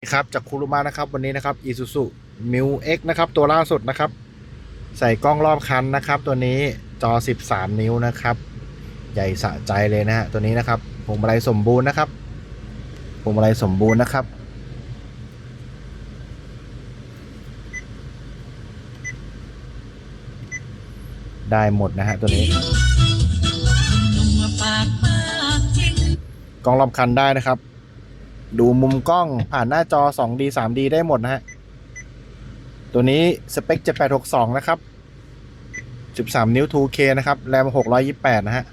ครับจากคูรุมานะครับวันนี้นะครับ Isuzu m u X นะครับตัวล่าสุดนะครับ ใส่กล้องรอบคันนะครับ ตัวนี้จอ 13 นิ้วนะครับ ใหญ่สะใจเลยนะฮะตัวนี้นะครับพวงมาลัยสมบูรณ์นะครับพวงมาลัยสมบูรณ์นะครับ ได้หมดนะฮะตัวนี้กล้องรอบคันได้นะครับ ดูมุมกล้องผ่านหน้าจอ 2D 3D ได้หมดนะฮะ ตัวนี้สเปค 7862 นะครับ 13 นิ้ว 2K นะครับ แรม 628 นะฮะ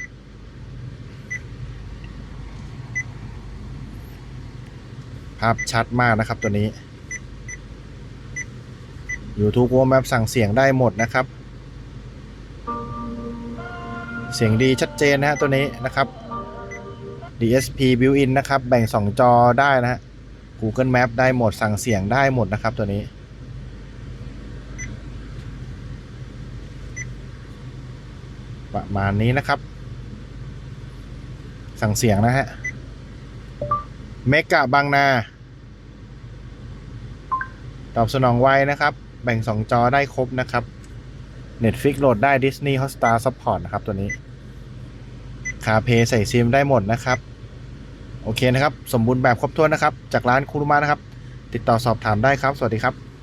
ภาพชัดมากนะครับตัวนี้ YouTube Google Map สั่งเสียงได้หมดนะครับ เสียงดีชัดเจนนะฮะตัวนี้นะครับ DSP built-in นะครับ แบ่ง 2 จอได้นะฮะ Google Map ได้หมด สั่งเสียงได้หมดนะครับตัวนี้ ประมาณนี้นะครับ สั่งเสียงนะฮะ เมกะบางนา ตอบสนองไวนะครับ แบ่ง 2 จอได้ครบนะครับ Netflix โหลดได้ Disney Hotstar Support นะครับตัวนี้ คาเพใส่ซิมได้หมดนะครับ โอเคนะครับ สมบูรณ์แบบครบถ้วนนะครับ จากร้านคูรุมานะครับ ติดต่อสอบถามได้ครับ สวัสดีครับ